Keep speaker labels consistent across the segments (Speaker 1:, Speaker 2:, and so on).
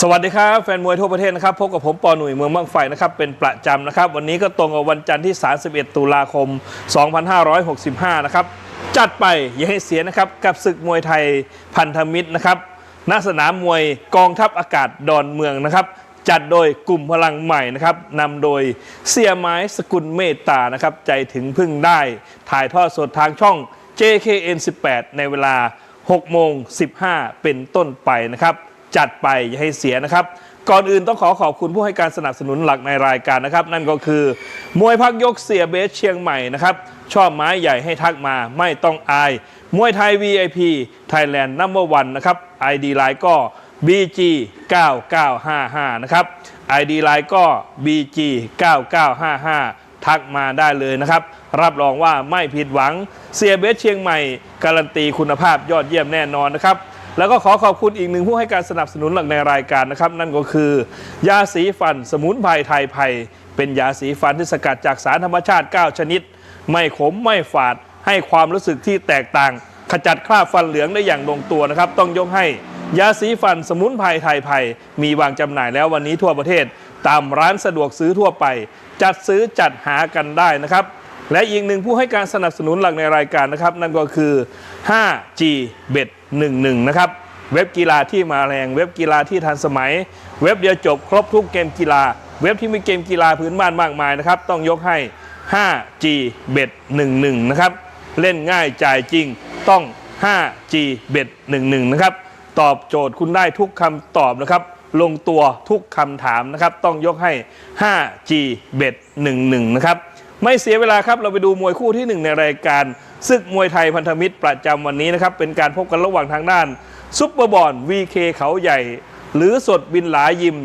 Speaker 1: สวัสดีครับ แฟนมวยทั่วประเทศนะครับพบกับผมปอหนุ่ยเมืองบางไฟนะครับเป็นประจำนะครับ วันนี้ก็ตรงกับวันจันทร์ที่ 31 ตุลาคม 2565 นะครับ จัดไปอย่าให้เสียนะครับ กับศึกมวยไทยพันธมิตรนะครับณสนามมวยกองทัพอากาศดอนเมืองนะครับ จัดโดยกลุ่มพลังใหม่นะครับนำโดยเสียไม้สกุลเมตตานะครับ ใจถึงพึ่งได้ ถ่ายทอดสดทางช่อง JKN 18 ในเวลา 6 โมง 15 เป็นต้นไปนะครับ จัดไปอย่าให้เสียนะครับ ก่อนอื่นต้องขอขอบคุณผู้ให้การสนับสนุนหลักในรายการนะครับ นั่นก็คือ มวยพักยกเสียเบสเชียงใหม่นะครับ ชอบไม้ใหญ่ให้ทักมาไม่ต้องอาย มวยไทย VIP Thailand Number One นะครับ ID ไลน์ก็ BG 9955นะครับ ID ไลน์ก็ BG 9955ทักมาได้เลยนะครับ รับรองว่าไม่ผิดหวังเสียเบสเชียงใหม่ การันตีคุณภาพยอดเยี่ยมแน่นอนนะครับ แล้วก็ขอขอบคุณอีกหนึ่งผู้ให้การสนับสนุนหลักในรายการนะครับ นั่นก็คือ ยาสีฟัน สมุนไพรไทยไพรเป็นยาสีฟันที่สกัดจากสารธรรมชาติ 9 ชนิด ไม่ขมไม่ฝาด ให้ความรู้สึกที่แตกต่าง ขจัดคราบฟันเหลืองได้อย่างลงตัวนะครับ ต้องยกให้ยาสีฟันสมุนไพรไทยไพรมีวางจำหน่ายแล้ววันนี้ทั่วประเทศ ตามร้านสะดวกซื้อทั่วไป จัดซื้อจัดหากันได้นะครับ และอีกหนึ่งผู้ให้การสนับสนุนหลักในรายการนะครับ นั่นก็คือ 5G Bet 11 นะครับ เว็บกีฬาที่มาแรงเว็บกีฬาที่ทันสมัย เว็บเดียวจบครบทุกเกมกีฬา เว็บที่มีเกมกีฬาพื้นบ้านมากมายนะครับ ต้องยกให้ 5G Bet 11 นะครับ เล่นง่ายจ่ายจริงต้อง 5G Bet 11 นะครับ ตอบโจทย์คุณได้ทุกคำตอบนะครับลงตัวทุกคำถามนะครับ ต้องยกให้ 5G Bet 11 นะครับ ไม่เสียเวลาครับเราไปดูมวยคู่ที่ 1 ในรายการศึกมวยไทยพันธมิตรประจำวันนี้นะครับเป็นการพบกันระหว่างทางด้านซุปเปอร์บอล VK เคเขาใหญ่ หรือสดบินหลายยิม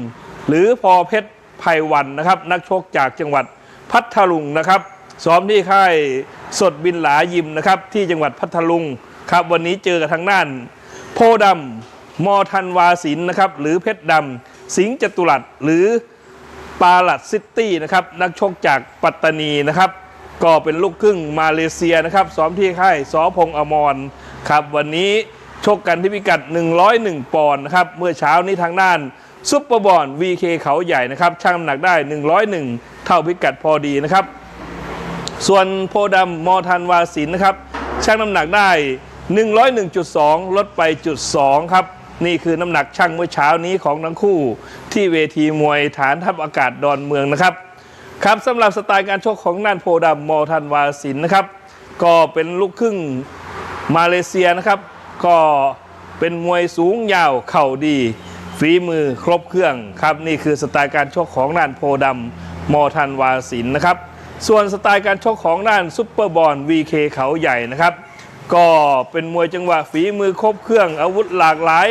Speaker 1: หรือพอเพชรไพวันนะครับนักชกจากจังหวัดพัทลุงนะครับซ้อมที่ค่ายสดบินหลายิมนะครับที่จังหวัดพัทลุงครับวันนี้เจอกับทางด้าน โพดำมอทันวาสินนะครับหรือเพชรดำสิงจตุรัสหรือ ปาลัดซิตี้นะครับนักชกจากปัตตานีนะครับ ก็เป็นลูกครึ่งมาเลเซียนะครับซ้อมที่ค่ายสอพงอมรครับวันนี้ชกกันที่พิกัด 101 ปอนด์นะครับ เมื่อเช้านี้ทางด้านซุปเปอร์บอล VK เคเขาใหญ่นะครับช่างน้ำหนักได้ 101 เท่าพิกัดพอดีนะครับ ส่วนโพดำมมอทันวาสินนะครับชั่งน้ำหนักได้ 101.2 ลดไปจุด2ครับนี่คือน้ำหนักชั่งเมื่อเช้านี้ของทั้งคู่ ที่เวทีมวยฐานทัพอากาศดอนเมืองนะครับ ครับสำหรับสไตล์การชกของนันโพดำมอทันวาสินนะครับ ก็เป็นลูกครึ่งมาเลเซียนะครับ ก็เป็นมวยสูงยาวเข่าดี ฝีมือครบเครื่องครับ นี่คือสไตล์การชกของนันโพดำมอทันวาสินนะครับ ส่วนสไตล์การชกของด้านซุปเปอร์บอล VK เขาใหญ่นะครับก็เป็นมวยจังหวะฝีมือครบเครื่องอาวุธหลากหลาย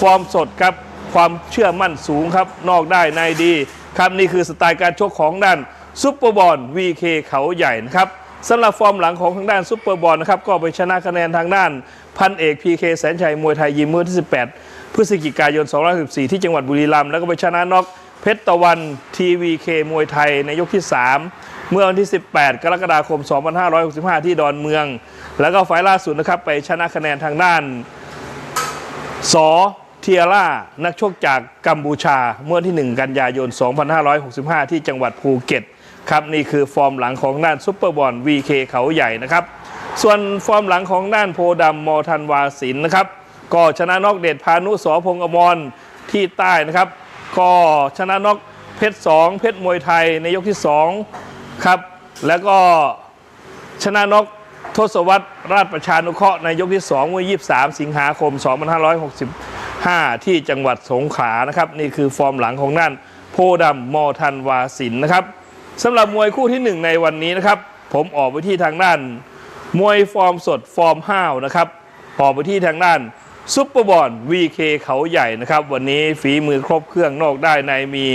Speaker 1: ฟอร์มสดครับ ความเชื่อมั่นสูงครับ นอกได้ในดีครับนี่คือสไตล์การชกของด้านซุปเปอร์บอล VK เคเขาใหญ่นะครับสำหรับฟอร์มหลังของทางด้านซุปเปอร์บอลนะครับก็ไปชนะคะแนนทางด้านพันเอก PK แสนชัยมวยไทยยิมเมื่อที่ 18 พฤศจิกายน214 ที่จังหวัดบุรีรัมย์แล้วก็ไปชนะน็อกเพชรตะวัน TVK มวยไทยในยกที่ 3 เมื่อวันที่ 18 กรกฎาคม 2565 ที่ดอนเมือง แล้วก็ไฟล์ล่าสุดนะครับไปชนะคะแนนทางด้านส เทียร่า นักชกจากกัมพูชาเมื่อที่ 1 กันยายน 2565 ที่จังหวัดภูเก็ตครับนี่คือฟอร์มหลังของด้านซุปเปอร์บอล VK เขาใหญ่นะครับ ส่วนฟอร์มหลังของด้านโพดำมอทันวาสินนะครับ ก็ชนะนอกเดชพานุสอพงอมรที่ใต้นะครับ ก็ชนะนอกเพชรสองเพชรมวยไทยในยกที่2ครับแล้วก็ชนะนกทศวรรษราชประชานุเคราะห์ในยกที่2เมื่อ 23 สิงหาคม 5 ที่จังหวัดสงขลานะครับ นี่คือฟอร์มหลังของนั่นโพดำมอทันวาสินนะครับสำหรับมวยคู่ที่ 1 ในวันนี้นะครับ ผมออกไปที่ทางด้าน มวยฟอร์มสดฟอร์มห้าวนะครับออกไปที่ทางด้านซุปเปอร์บอล VK เคเขาใหญ่นะครับ วันนี้ฝีมือครบเครื่องนอกได้ในมี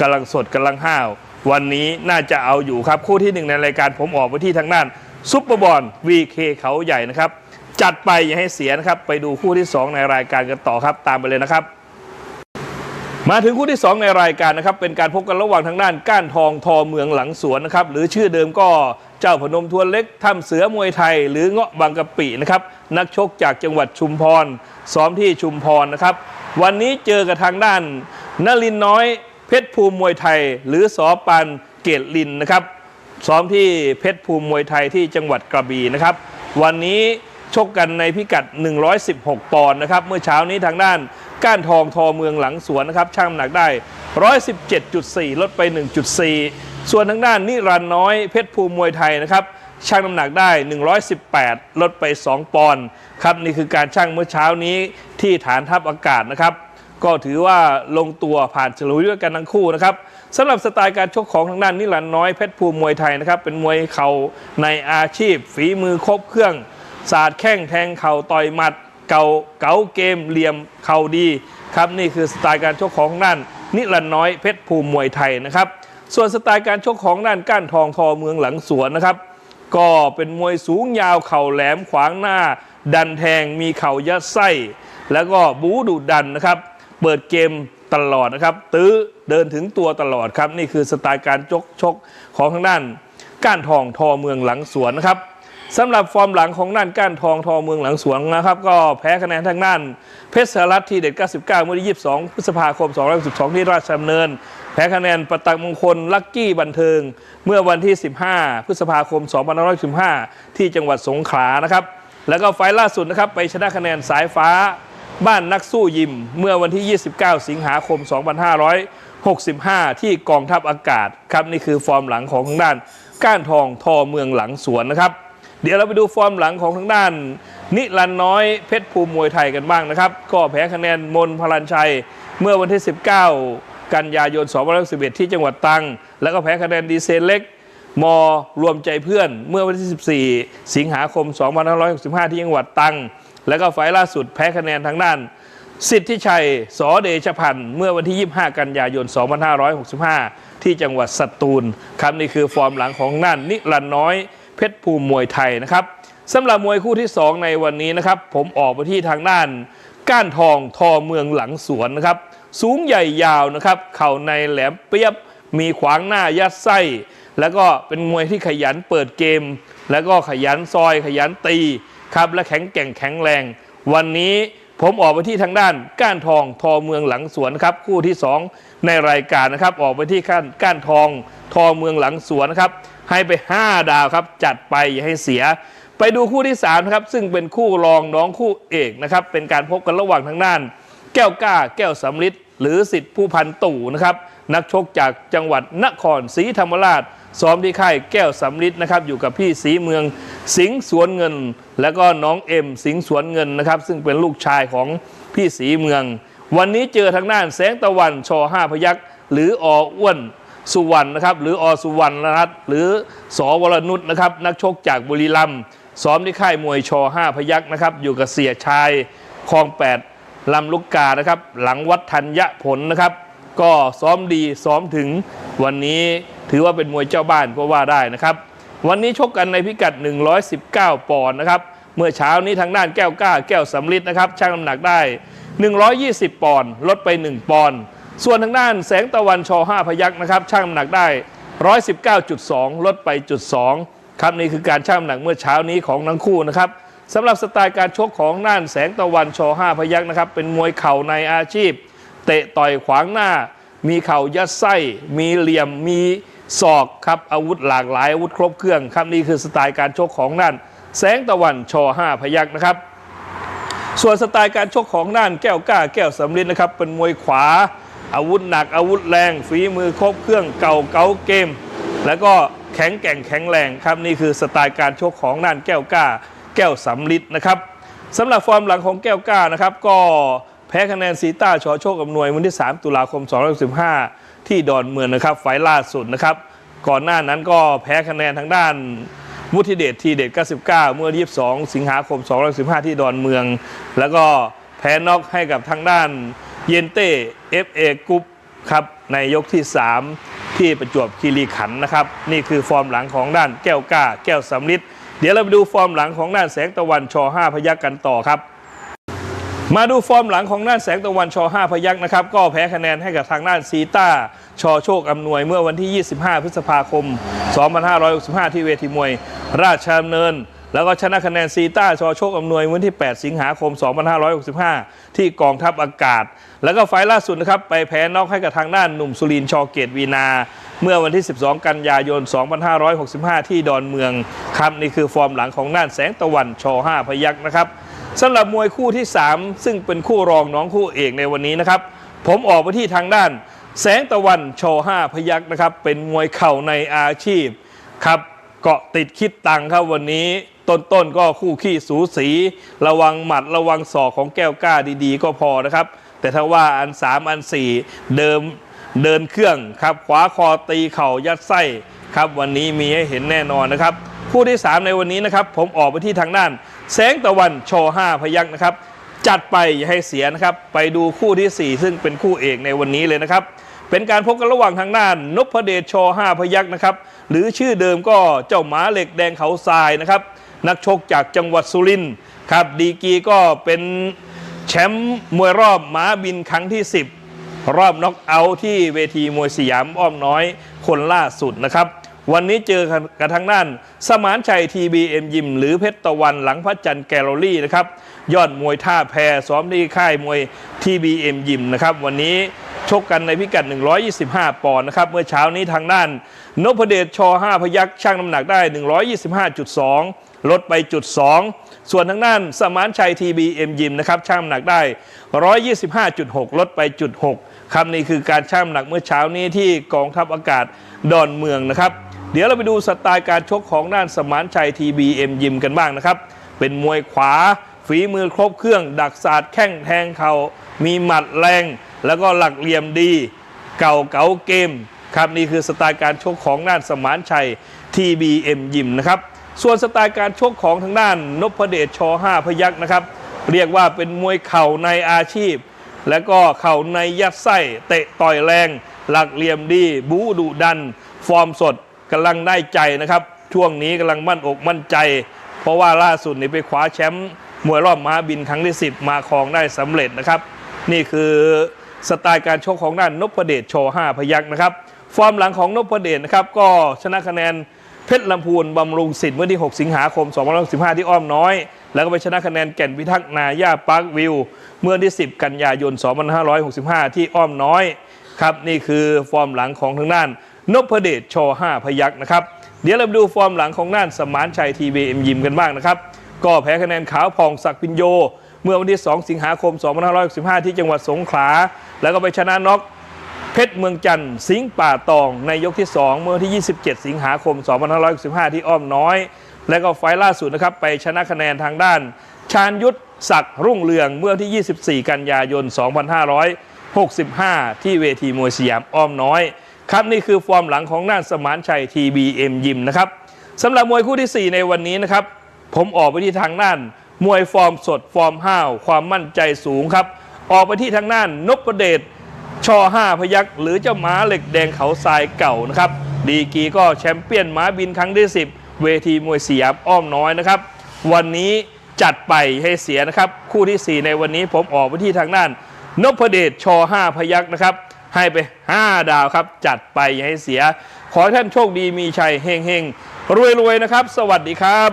Speaker 1: กำลังสดกำลังห้าว วันนี้น่าจะเอาอยู่ครับคู่ที่หนึ่งในรายการผมออกไปที่ทางด้านซุปเปอร์บอล VK เขาใหญ่นะครับ จัดไปอย่าให้เสียนะครับ ไปดูคู่ที่ 2 ในรายการกันต่อครับตามไปเลยนะครับ มาถึงคู่ที่ 2 ในรายการนะครับ เป็นการพบกันระหว่างทางด้านก้านทองทอเมืองหลังสวนนะครับ หรือชื่อเดิมก็เจ้าพนมทวนเล็กถ้ำเสือมวยไทย หรือเงาะบางกะปินะครับนักชกจากจังหวัดชุมพรซ้อมที่ชุมพรนะครับ วันนี้เจอกับทางด้านนลินน้อยเพชรภูมิมวยไทย หรือสอปันเกตลินนะครับซ้อมที่เพชรภูมิมวยไทยที่จังหวัดกระบี่นะครับ วันนี้ ชกกันในพิกัด 116 ปอนด์นะครับ เมื่อเช้านี้ทางด้านก้านทองทอเมืองหลังสวนนะครับช่างน้ำหนักได้ 117.4 ลดไป 1.4 ส่วนทางด้านนิรันน้อยเพชรภูมิมวยไทยนะครับช่างน้ำหนักได้ 118 ลดไป 2 ปอนด์ครับนี่คือการช่างเมื่อเช้านี้ที่ฐานทัพอากาศนะครับ ก็ถือว่าลงตัวผ่านฉลุยด้วยกันทั้งคู่นะครับสำหรับสไตล์การชกของทางด้านนิรันน้อยเพชรภูมิมวยไทยนะครับเป็นมวยเข่าในอาชีพฝีมือครบเครื่อง ศาสตร์แข้งแทงเข่าต่อยหมัด เก่าเก๋าเกมเหลี่ยมเข่าดีครับนี่คือสไตล์การชกของทางด้านนิรันน้อยเพชรภูมิมวยไทยนะครับส่วนสไตล์การชกของด้านก้านทองทอเมืองหลังสวนนะครับ ก็เป็นมวยสูงยาวเข่าแหลมขวางหน้า ดันแทงมีเข่ายัดไส้ แล้วก็บูดุดันนะครับ เปิดเกมตลอดนะครับ ตื้อเดินถึงตัวตลอดครับ นี่คือสไตล์การชกชกของทางด้าน ก้านทองทอเมืองหลังสวนนะครับ สำหรับฟอร์มหลังของด้านก้านทองทอเมืองหลังสวนนะครับ ก็แพ้คะแนนทางด้าน เพชรสหรัฐที่เด็ด 99 เมื่อวันที่22 พฤษภาคม212 ที่ราชดำเนิน แพ้คะแนนประตักมงคล ลักกี้บันเทิง เมื่อวันที่ 15 พฤษภาคม 2515 ที่จังหวัดสงขลานะครับ แล้วก็ไฟล์ล่าสุดนะครับไปชนะคะแนนสายฟ้าบ้านนักสู้ยิม เมื่อวันที่ 29 สิงหาคม 2565 ที่กองทัพอากาศครับนี่คือฟอร์มหลังของทางด้านก้านทองทอเมืองหลังสวนนะครับ เดี๋ยวเราไปดูฟอร์มหลังของทางด้าน นิรันน้อยเพชรภูมิมวยไทยกันบ้างนะครับ ก็แพ้คะแนนมนพลันชัยเมื่อวันที่ 19 กันยายน2511ที่จังหวัดตรัง แล้วก็แพ้คะแนนดีเซลเล็กมรวมใจเพื่อนเมื่อวันที่ 14 สิงหาคม 2565 ที่จังหวัดตรัง แล้วก็ไฟล์ล่าสุดแพ้คะแนนทางด้าน สิทธิชัย สอเดชพันธ์เมื่อวันที่ 25 กันยายน 2565 ที่จังหวัดสตูลครับนี่คือฟอร์มหลังของน่านนิรันน้อย เพชรภูมิมวยไทยนะครับสำหรับมวยคู่ที่ 2 ในวันนี้นะครับ ผมออกไปที่ทางด้าน ก้านทองทอเมืองหลังสวนนะครับ สูงใหญ่ยาวนะครับ เข่าในแหลมเปียบ มีขวางหน้ายัดไส้ แล้วก็เป็นมวยที่ขยันเปิดเกม แล้วก็ขยันซอยขยันตีครับและแข็งแกร่งแข็งแรง วันนี้ผมออกไปที่ทางด้านก้านทองทอเมืองหลังสวนครับคู่ที่ 2 ในรายการนะครับ ออกไปที่ก้านก้านทองทอเมืองหลังสวนนะครับ ให้ไป 5 ดาวครับ จัดไปอย่าให้เสีย ไปดูคู่ที่3นะครับซึ่งเป็นคู่รองน้องคู่เอกนะครับเป็นการพบกันระหว่างทางด้าน แก้วกล้า แก้วสำลิดหรือสิทธิผู้พันตู่นะครับนักชกจากจังหวัดนครศรีธรรมราชซ้อมที่ค่ายแก้วสำลิดนะครับอยู่กับพี่สีเมืองสิงห์สวนเงิน แล้วก็น้องเอ็มสิงห์สวนเงินนะครับซึ่งเป็นลูกชายของพี่สีเมือง วันนี้เจอทางด้านแสงตะวันชอห้าพยักษ์หรือออ้วน สุวรรณนะครับ หรืออสุวรรณรัตน์หรือสวรนุชนะครับ นักชกจากบุรีรัมย์ซ้อมที่ค่ายมวยชอห้าพยักษ์นะครับ อยู่กับเสียชายคลองแปดลำลูกกานะครับ หลังวัดธัญผลนะครับ ก็ซ้อมดีซ้อมถึงวันนี้ถือว่าเป็นมวยเจ้าบ้านก็ว่าได้นะครับ วันนี้ชกกันในพิกัด 119 ปอนด์นะครับ เมื่อเช้านี้ทางด้านแก้วกล้า แก้วสำลิดนะครับช่างน้ำหนักได้ 120 ปอนด์ลดไป 1 ปอนด์ ส่วนทางด้านแสงตะวันชอ5พยักนะครับช่างน้ำหนักได้ 119.2 ลดไปจุด2ครับนี่คือการช่างน้ำหนักเมื่อเช้านี้ของทั้งคู่นะครับสำหรับสไตล์การชกของน่านแสงตะวันชอ5พยักนะครับเป็นมวยเข่าในอาชีพ เตะต่อยขวางหน้า มีเข่ายัดไส้ มีเหลี่ยมมีศอกครับอาวุธหลากหลายอาวุธครบเครื่องครับนี่คือสไตล์การชกของน่านแสงตะวันชอ5พยักนะครับ ส่วนสไตล์การชกของน่านแก้วกล้าแก้วสำลิดนะครับเป็นมวยขวา อาวุธหนักอาวุธแรง ฝีมือครบเครื่องเก่าเก๋าเกม แล้วก็แข็งแกร่งแข็งแรงครับนี่คือสไตล์การชกของน่านแก้วกล้า แก้วสำลิดนะครับสำหรับฟอร์มหลังของแก้วกล้านะครับก็แพ้คะแนนซีต้าชอโชคอำนวยวันที่ 3 ตุลาคม 2015 ที่ดอนเมืองนะครับไฟล์ล่าสุดนะครับก่อนหน้านั้นก็แพ้คะแนนทางด้านวุฒิเดชทีเด็ด99 เมื่อ 22 สิงหาคม 2015 ที่ดอนเมือง แล้วก็แพ้น็อกให้กับทางด้าน เยนเต้ FA กรุ๊ปครับในยกที่ 3 ที่ประจวบคีรีขันนะครับ นี่คือฟอร์มหลังของด้านแก้วกล้า แก้วสำลิดเดี๋ยวเราไปดูฟอร์มหลังของด้านแสงตะวันชอ5พยักกันต่อครับ มาดูฟอร์มหลังของด้านแสงตะวันชอ5พยักนะครับ ก็แพ้คะแนนให้กับทางด้านซีต้าชอโชคอำนวยเมื่อวันที่ 25 พฤษภาคม 2565 ที่เวทีมวย ราชดำเนิน แล้วก็ชนะคะแนนซีต้าชอโชคอำนวยวันที่ 8 สิงหาคม 2565 ที่กองทัพอากาศ แล้วก็ไฟล์ล่าสุดนะครับ ไปแพ้นอกให้กับทางด้านหนุ่มสุรินทร์ชอเกตวีนา เมื่อวันที่ 12 กันยายน 2565 ที่ดอนเมืองครับนี่คือฟอร์มหลังของน่านแสงตะวันชอ5พยักนะครับสำหรับมวยคู่ที่ 3 ซึ่งเป็นคู่รองน้องคู่เอกในวันนี้นะครับ ผมออกไปที่ทางด้านแสงตะวันชอ5พยักนะครับ เป็นมวยเข่าในอาชีพครับเกาะติดคิดตังครับวันนี้ ต้นๆก็คู่ขี้สูสี ระวังหมัดระวังศอกของแก้วกล้าดีๆ ก็พอนะครับ แต่ถ้าว่าอัน 3 อัน 4 เดิมเดินเครื่องครับขวาคอตีเข่ายัดไส้ครับวันนี้มีให้เห็นแน่นอนนะครับคู่ที่ 3 ในวันนี้นะครับ ผมออกไปที่ทางด้าน แสงตะวันชอ5พยักนะครับ จัดไปอย่าให้เสียนะครับ ไปดูคู่ทีสี่ 4 ซึ่งเป็นคู่เอกในวันนี้เลยนะครับ เป็นการพบกันระหว่างทางด้านนพเดชช5พยักนะครับ หรือชื่อเดิมก็เจ้าหมาเหล็กแดงเขาทรายนะครับ นักชกจากจังหวัดสุรินทร์ครับดีกีก็เป็นแชมป์มวยรอบหมาบินครั้งที่ 10 รอบน็อกเอาท์ที่เวทีมวยสยามอ้อมน้อยคนล่าสุดนะครับ วันนี้เจอกันทางด้าน สมานชัยทีบีเอ็มยิม หรือเพชรตะวันหลังพระจันทร์แกลเลอรี่นะครับ ยอดมวยท่าแพรซ้อมที่ค่ายมวยทีบีเอ็มยิมนะครับ วันนี้ชกกันในพิกัด 125 ปอนด์นะครับ เมื่อเช้านี้ทางด้านนพเดชช5พยักช่างน้ำหนักได้ 125.2 ลดไปจุด 2 ส่วนทางด้านสมานชัยทีบีเอ็มยิมนะครับช่างหนักได้ 125.6 ลดไปจุด 6ครับนี่คือการช่างหนักเมื่อเช้านี้ที่กองทัพอากาศดอนเมืองนะครับ เดี๋ยวเราไปดูสไตล์การชกของด้านสมานชัยทีบีเอ็มยิมกันบ้างนะครับ เป็นมวยขวา ฝีมือครบเครื่อง ดักศาสตร์แข้งแทงเขา่ามีหมัดแรง แล้วก็หลักเหลี่ยมดี เก่าเก๋าเกมครับนี่คือสไตล์การชกของด้านสมานชัย TBM ยิมนะครับ ส่วนสไตล์การชกของทางด้านนพเดชช5พยักษ์นะครับ เรียกว่าเป็นมวยเข่าในอาชีพ แล้วก็เข่าในยัดไส้เตะต่อยแรง หลักเหลี่ยมดีบูดุดัน ฟอร์มสดกำลังได้ใจนะครับ ช่วงนี้กำลังมั่นอกมั่นใจ เพราะว่าล่าสุดนี่ไปคว้าแชมป์มวยรอบม้าบินครั้งที่ 10 มาครองได้สำเร็จนะครับ นี่คือสไตล์การชกของด้านนพเดชโช5พยักษ์นะครับ ฟอร์มหลังของนพเดชนะครับก็ชนะคะแนน เพชรลำพูนบำรุงสิทธิ์เมื่อที่ 6 สิงหาคม2565 ที่อ้อมน้อย แล้วก็ไปชนะคะแนนแก่นพิทักษ์นาย่าปาร์ควิว เมื่อที่ 10 กันยายน 2565 ที่อ้อมน้อยครับนี่คือฟอร์มหลังของทางด้านนพเดชโช5พยักนะครับ เดี๋ยวเราไปดูฟอร์มหลังของด้านสมานชัยทีบีเอ็มยิมกันบ้างนะครับ ก็แพ้คะแนนขาวพองศักดิ์พินโย เมื่อวันที่ 2 สิงหาคม 2565 ที่จังหวัดสงขลา แล้วก็ไปชนะน็อก เพชรเมืองจันทร์สิงห์ป่าตอง ในยกที่ 2 เมื่อที่ 27 สิงหาคม 2565 ที่อ้อมน้อย และก็ไฟล์ล่าสุดนะครับ ไปชนะคะแนนทางด้าน ชาญยุทธศักดิ์รุ่งเรืองเมื่อที่ 24 กันยายน 2565 ที่เวทีมวยสยามอ้อมน้อย ครับนี่คือฟอร์มหลังของน่านสมานชัย TBM ยิมนะครับสำหรับมวยคู่ที่ 4 ในวันนี้นะครับ ผมออกไปที่ทางด้าน มวยฟอร์มสดฟอร์มห้าวความมั่นใจสูงครับออกไปที่ทางด้านนพเดช ชอ5 พยักหรือเจ้าม้าเหล็กแดงเขาทรายเก่านะครับ ดีกีก็แชมเปี้ยนม้าบินครั้งที่ 10 เวทีมวยสยามอ้อมน้อยนะครับ วันนี้จัดไปให้เสียนะครับ คู่ที่ 4 ในวันนี้ผมออกไปที่ทางด้านนพเดชชอ5พยักนะครับ ให้ไป 5 ดาวครับ จัดไปให้เสีย ขอท่านโชคดีมีชัยเฮงเฮงรวยรวยนะครับ สวัสดีครับ